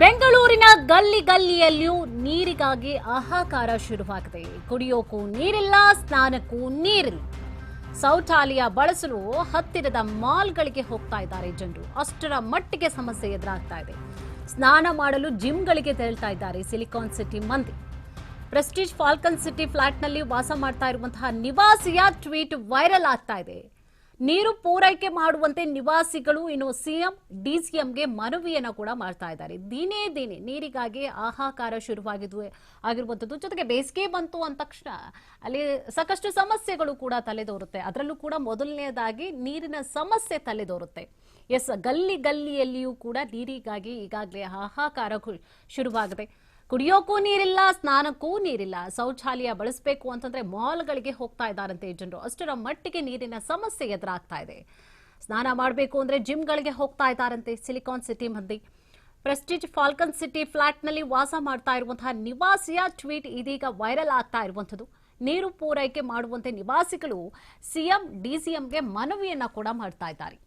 ಬೆಂಗಳೂರಿನ ಗಲ್ಲಿ ಗಲ್ಲಿಯಲ್ಲಿಯೂ ನೀರಿಗಾಗಿ ಹಾಹಾಕಾರ ಶುರುವಾಗಿದೆ. ಕುಡಿಯೋಕ್ಕೂ ನೀರಿಲ್ಲ, ಸ್ನಾನಕ್ಕೂ ನೀರಿಲ್ಲ. ಶೌಚಾಲಯ ಬಳಸಲು ಹತ್ತಿರದ ಮಾಲ್ಗಳಿಗೆ ಹೋಗ್ತಾ ಇದ್ದಾರೆ ಜನರು. ಅಷ್ಟರ ಮಟ್ಟಿಗೆ ಸಮಸ್ಯೆ ಎದುರಾಗ್ತಾ ಇದೆ. ಸ್ನಾನ ಮಾಡಲು ಜಿಮ್ಗಳಿಗೆ ತೆರಳ್ತಾ ಇದ್ದಾರೆ ಸಿಲಿಕಾನ್ ಸಿಟಿ ಮಂದಿ. ಪ್ರೆಸ್ಟೀಜ್ ಫಾಲ್ಕನ್ ಸಿಟಿ ಫ್ಲಾಟ್ನಲ್ಲಿ ವಾಸ ಮಾಡ್ತಾ ಇರುವಂತಹ ನಿವಾಸಿಯ ಟ್ವೀಟ್ ವೈರಲ್ ಆಗ್ತಾ ಇದೆ. ನೀರು ಪೂರೈಕೆ ಮಾಡುವಂತೆ ನಿವಾಸಿಗಳು, ಇನ್ನು ಸಿಎಂ, ಡಿಸಿಎಂಗೆ ಮನವಿಯನ್ನ ಕೂಡ ಮಾಡ್ತಾ ಇದ್ದಾರೆ. ದಿನೇ ದಿನೇ ನೀರಿಗಾಗಿ ಆಹಾಕಾರ ಶುರುವಾಗಿದ್ದು ಆಗಿರುವಂಥದ್ದು. ಜೊತೆಗೆ ಬೇಸಿಗೆ ಬಂತು ಅಂದ ತಕ್ಷಣ ಅಲ್ಲಿ ಸಾಕಷ್ಟು ಸಮಸ್ಯೆಗಳು ಕೂಡ ತಲೆದೋರುತ್ತೆ. ಅದರಲ್ಲೂ ಕೂಡ ಮೊದಲನೇದಾಗಿ ನೀರಿನ ಸಮಸ್ಯೆ ತಲೆದೋರುತ್ತೆ. ಎಸ್, ಗಲ್ಲಿ ಗಲ್ಲಿಯಲ್ಲಿಯೂ ಕೂಡ ನೀರಿಗಾಗಿ ಈಗಾಗಲೇ ಹಾಹಾಕಾರ ಶುರುವಾಗಿದೆ. ಕುಡಿಯೋಕ್ಕೂ ನೀರಿಲ್ಲ, ಸ್ನಾನಕ್ಕೂ ನೀರಿಲ್ಲ. ಶೌಚಾಲಯ ಬಳಸಬೇಕು ಅಂತಂದ್ರೆ ಮಾಲ್ಗಳಿಗೆ ಹೋಗ್ತಾ ಇದ್ದಾರಂತೆ ಜನರು. ಅಷ್ಟರ ಮಟ್ಟಿಗೆ ನೀರಿನ ಸಮಸ್ಯೆ ಎದುರಾಗ್ತಾ ಇದೆ. ಸ್ನಾನ ಮಾಡಬೇಕು ಅಂದ್ರೆ ಜಿಮ್ಗಳಿಗೆ ಹೋಗ್ತಾ ಇದ್ದಾರಂತೆ ಸಿಲಿಕಾನ್ ಸಿಟಿ ಮಂದಿ. ಪ್ರೆಸ್ಟೀಜ್ ಫಾಲ್ಕನ್ ಸಿಟಿ ಫ್ಲಾಟ್ನಲ್ಲಿ ವಾಸ ಮಾಡ್ತಾ ಇರುವಂತಹ ನಿವಾಸಿಯ ಟ್ವೀಟ್ ಇದೀಗ ವೈರಲ್ ಆಗ್ತಾ ಇರುವಂಥದ್ದು. ನೀರು ಪೂರೈಕೆ ಮಾಡುವಂತೆ ನಿವಾಸಿಗಳು ಸಿಎಂ, ಡಿಸಿಎಂಗೆ ಮನವಿಯನ್ನ ಕೂಡ ಮಾಡ್ತಾ ಇದ್ದಾರೆ.